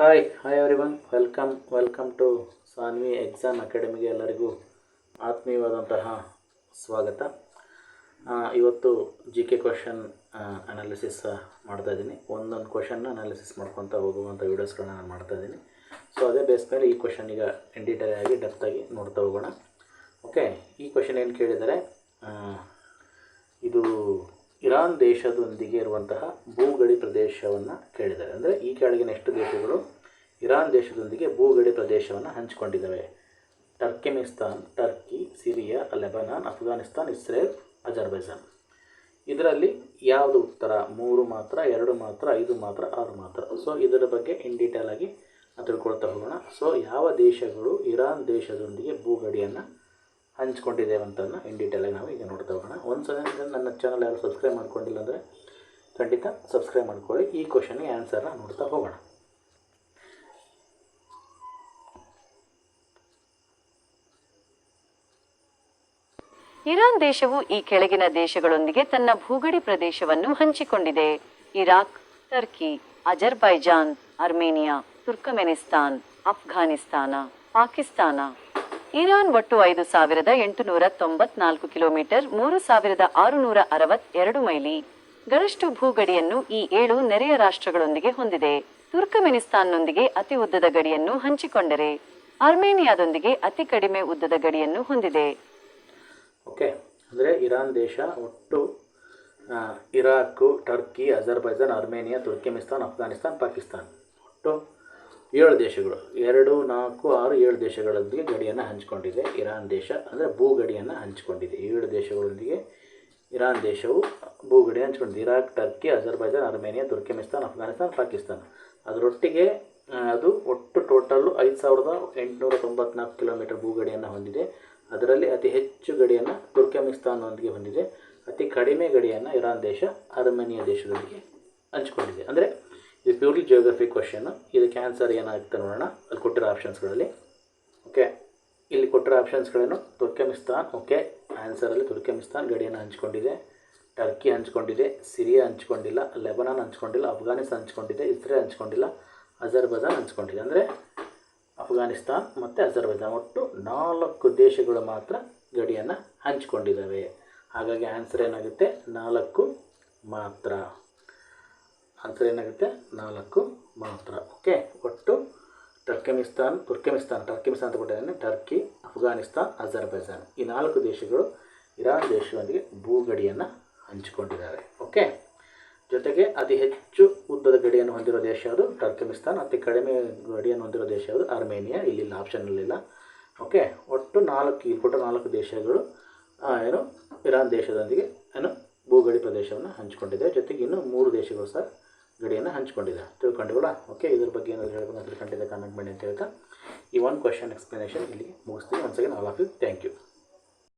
Hi hi everyone welcome welcome to Sanvi exam ಅಕಾಡೆಮಿಗೆ ಎಲ್ಲರಿಗೂ ಆತ್ಮೀಯವಾದಂತಹ ಸ್ವಾಗತ. ಇವತ್ತು ಜಿ ಕೆ ಕ್ವಶನ್ ಅನಾಲಿಸಿಸ್ ಮಾಡ್ತಾ ಇದ್ದೀನಿ. ಒಂದೊಂದು ಕ್ವಶನ್ನ ಅನಾಲಿಸಿಸ್ ಮಾಡ್ಕೊತ ಹೋಗುವಂಥ ವೀಡಿಯೋಸ್ಗಳನ್ನ ನಾನು ಮಾಡ್ತಾ ಇದ್ದೀನಿ. ಸೊ ಅದೇ ಬೇಸ್ ಮೇಲೆ ಈ ಕ್ವಶನ್ ಈಗ ಡೀಟೇಲ್ ಆಗಿ ಡೆಪ್ತಾಗಿ ನೋಡ್ತಾ ಹೋಗೋಣ. ಓಕೆ ಈ ಕ್ವಶನ್ ಏನು ಕೇಳಿದರೆ ಇದು ಇರಾನ್ ದೇಶದೊಂದಿಗೆ ಇರುವಂತಹ ಭೂಗಡಿ ಪ್ರದೇಶವನ್ನು ಕೇಳಿದ್ದಾರೆ. ಅಂದರೆ ಈ ಕೆಳಗಿನ ಎಷ್ಟು ದೇಶಗಳು? ಇರಾನ್ ದೇಶದೊಂದಿಗೆ ಭೂಗಡಿ ಪ್ರದೇಶವನ್ನು ಹಂಚಿಕೊಂಡಿದ್ದಾವೆ. Turkmenistan, Turkey, Syria, Lebanon, Afghanistan, Israel, Azerbaijan. ಇದರಲ್ಲಿ ಯಾವುದು ಉತ್ತರ? ಮೂರು ಮಾತ್ರ, ಎರಡು ಮಾತ್ರ, ಐದು ಮಾತ್ರ, ಆರು ಮಾತ್ರ. ಸೊ ಇದರ ಬಗ್ಗೆ ಇನ್ ಡೀಟೇಲ್ ಆಗಿ ತಿಳ್ಕೊಳ್ತಾ ಹೋಗೋಣ. ಸೊ ಯಾವ ದೇಶಗಳು ಇರಾನ್ ದೇಶದೊಂದಿಗೆ ಭೂಗಡಿಯನ್ನು ಹಂಚ್ಕೊಂಡಿದ್ದೇವೆ ಅಂತ ಇನ್ ಡೀಟೇಲಾಗಿ ನಾವು ಈಗ ನೋಡ್ತಾ ಹೋಗೋಣ. ಒಂದು ಸಲ ನನ್ನ ಚಾನಲ್ ಯಾರು ಸಬ್ಸ್ಕ್ರೈಬ್ ಮಾಡ್ಕೊಂಡಿಲ್ಲ ಅಂದರೆ ಖಂಡಿತ ಸಬ್ಸ್ಕ್ರೈಬ್ ಮಾಡ್ಕೊಳ್ಳಿ. ಈ ಕ್ವಶನ್ಗೆ ಆನ್ಸರ್ನ ನೋಡ್ತಾ ಹೋಗೋಣ. ಇರಾನ್ ದೇಶವು ಈ ಕೆಳಗಿನ ದೇಶಗಳೊಂದಿಗೆ ತನ್ನ ಭೂಗಡಿ ಪ್ರದೇಶವನ್ನು ಹಂಚಿಕೊಂಡಿದೆ. Iraq, Turkey, Azerbaijan, Armenia, Turkmenistan Afghanistan Pakistan Iran ಒಟ್ಟು ಐದು ಸಾವಿರದ ಎಂಟುನೂರ ತೊಂಬತ್ನಾಲ್ಕು ಕಿಲೋಮೀಟರ್, ಮೂರು ಸಾವಿರದ ಆರುನೂರ ಅರವತ್ತೆರಡು ಮೈಲಿ. ಗರಿಷ್ಠ ಭೂಗಡಿಯನ್ನು ಈ ಏಳು ನೆರೆಯ ರಾಷ್ಟ್ರಗಳೊಂದಿಗೆ ಹೊಂದಿದೆ. ತುರ್ಕಮೆನಿಸ್ತಾನ್ನೊಂದಿಗೆ ಅತಿ ಉದ್ದದ ಗಡಿಯನ್ನು ಹಂಚಿಕೊಂಡರೆ ಅರ್ಮೇನಿಯಾದೊಂದಿಗೆ ಅತಿ ಕಡಿಮೆ ಉದ್ದದ ಗಡಿಯನ್ನು ಹೊಂದಿದೆ. ಓಕೆ, ಅಂದರೆ ಇರಾನ್ ದೇಶ ಒಟ್ಟು Iraq, Turkey, Azerbaijan Armenia Turkmenistan, Afghanistan, Pakistan. ಒಟ್ಟು ಏಳು ದೇಶಗಳು, ಎರಡು, ನಾಲ್ಕು, ಆರು, ಏಳು ದೇಶಗಳೊಂದಿಗೆ ಗಡಿಯನ್ನು ಹಂಚಿಕೊಂಡಿದೆ. ಇರಾನ್ ದೇಶ ಅಂದರೆ ಭೂಗಡಿಯನ್ನು ಹಂಚಿಕೊಂಡಿದೆ. ಏಳು ದೇಶಗಳೊಂದಿಗೆ ಇರಾನ್ ದೇಶವು ಭೂಗಡಿ ಹಂಚಿಕೊಂಡಿದೆ. Iraq, Turkey, Azerbaijan, Armenia Turkmenistan Afghanistan, Pakistan. ಅದರೊಟ್ಟಿಗೆ ಅದು ಒಟ್ಟು ಟೋಟಲ್ಲು ಐದು ಸಾವಿರದ ಎಂಟುನೂರ ತೊಂಬತ್ನಾಲ್ಕು ಕಿಲೋಮೀಟರ್ ಭೂಗಡಿಯನ್ನು ಹೊಂದಿದೆ. ಅದರಲ್ಲಿ ಅತಿ ಹೆಚ್ಚು ಗಡಿಯನ್ನು ತುರ್ಕಮಿಸ್ತಾನ್ನೊಂದಿಗೆ ಹೊಂದಿದೆ. ಅತಿ ಕಡಿಮೆ ಗಡಿಯನ್ನು ಇರಾನ್ ದೇಶ, ಅರ್ಮೇನಿಯಾ ದೇಶದೊಂದಿಗೆ ಹಂಚಿಕೊಂಡಿದೆ. ಅಂದರೆ ಇದು ಪ್ಯೂರ್ಲಿ ಜಿಯೋಗ್ರಫಿ ಕ್ವಶನ್ ಇದಕ್ಕೆ ಆನ್ಸರ್ ಏನಾಗುತ್ತೆ ನೋಡೋಣ. ಅಲ್ಲಿ ಕೊಟ್ಟಿರೋ ಆಪ್ಷನ್ಸ್ಗಳಲ್ಲಿ ಓಕೆ ಇಲ್ಲಿ ಕೊಟ್ಟಿರೋ ಆಪ್ಷನ್ಸ್ಗಳೇನು ತುರ್ಕಮಿಸ್ತಾನ್. ಓಕೆ ಆನ್ಸರಲ್ಲಿ ತುರ್ಕಮಿಸ್ತಾನ್. ಗಡಿಯನ್ನು ಹಂಚ್ಕೊಂಡಿದೆ. ಟರ್ಕಿ ಹಂಚ್ಕೊಂಡಿದೆ. ಸಿರಿಯಾ ಹಂಚ್ಕೊಂಡಿಲ್ಲ. ಲೆಬನಾನ್ ಹಂಚ್ಕೊಂಡಿಲ್ಲ. ಅಫ್ಘಾನಿಸ್ತಾನ್ ಹಂಚ್ಕೊಂಡಿದೆ. ಇಸ್ರೇಲ್ ಹಂಚ್ಕೊಂಡಿಲ್ಲ. ಅಜರ್ಬೈಜಾನ್ ಹಂಚ್ಕೊಂಡಿದೆ. ಅಂದರೆ ಅಫ್ಘಾನಿಸ್ತಾನ್ ಮತ್ತು ಅಜರ್ಬೈಜಾನ್ ಒಟ್ಟು ನಾಲ್ಕು ದೇಶಗಳು ಮಾತ್ರ ಗಡಿಯನ್ನು ಹಂಚ್ಕೊಂಡಿದ್ದಾವೆ. ಹಾಗಾಗಿ ಆನ್ಸರ್ ಏನಾಗುತ್ತೆ? ನಾಲ್ಕು ಮಾತ್ರ. ಆನ್ಸರ್ ಏನಾಗುತ್ತೆ ನಾಲ್ಕು ಮಾತ್ರ, ಓಕೆ? ಒಟ್ಟು ಟರ್ಕಮಿಸ್ತಾನ್, ತುರ್ಕಮಿಸ್ತಾನ್, ಟರ್ಕಿಮಿಸ್ತಾನ್ ಅಂತ ಕೊಟ್ಟಿದ್ದಾನೆ ಟರ್ಕಿ, ಅಫ್ಘಾನಿಸ್ತಾನ್, ಅಜರ್ಬೈಜಾನ್. ಈ ನಾಲ್ಕು ದೇಶಗಳು ಇರಾನ್ ದೇಶದೊಂದಿಗೆ ಭೂಗಡಿಯನ್ನು ಹಂಚಿಕೊಂಡಿದ್ದಾರೆ ಓಕೆ? ಜೊತೆಗೆ ಅತಿ ಹೆಚ್ಚು ಉದ್ದದ ಗಡಿಯನ್ನು ಹೊಂದಿರೋ ದೇಶ ಯಾವುದು? ಟರ್ಕಮಿಸ್ತಾನ್. ಅತಿ ಕಡಿಮೆ ಗಡಿಯನ್ನು ಹೊಂದಿರೋ ದೇಶ ಯಾವುದು? ಅರ್ಮೇನಿಯಾ. ಇಲ್ಲಿಲ್ಲ ಆಪ್ಷನ್ನಲ್ಲಿಲ್ಲ ಓಕೆ? ಒಟ್ಟು ನಾಲ್ಕು ಇಲ್ಲಿ ಕೊಟ್ಟ ನಾಲ್ಕು ದೇಶಗಳು ಏನು, ಇರಾನ್ ದೇಶದೊಂದಿಗೆ, ಏನು, ಭೂಗಡಿ ಪ್ರದೇಶವನ್ನು ಹಂಚಿಕೊಂಡಿದೆ. ಜೊತೆಗೆ ಇನ್ನೂ ಮೂರು ದೇಶಗಳು ಸಹ ಗಡಿಯನ್ನು ಹಂಚಿಕೊಂಡಿದೆ ತಿಳ್ಕೊಂಡಿವಲ್ಲ ಓಕೆ ಇದ್ರ ಬಗ್ಗೆ ಏನಾದರೂ ಹೇಳ್ಬೇಕು ತಿಳ್ಕೊಂಡಿದ್ದೆ ಕಾಮೆಂಟ್ ಮಾಡಿ ಅಂತ ಹೇಳ್ತಾ, ಈ ಒಂದು ಕ್ವಶನ್ ಎಕ್ಸ್ಪ್ಲನೇಷನ್ ಇಲ್ಲಿಗೆ ಮುಗಿಸ್ತೀನಿ. Once second all of you thank you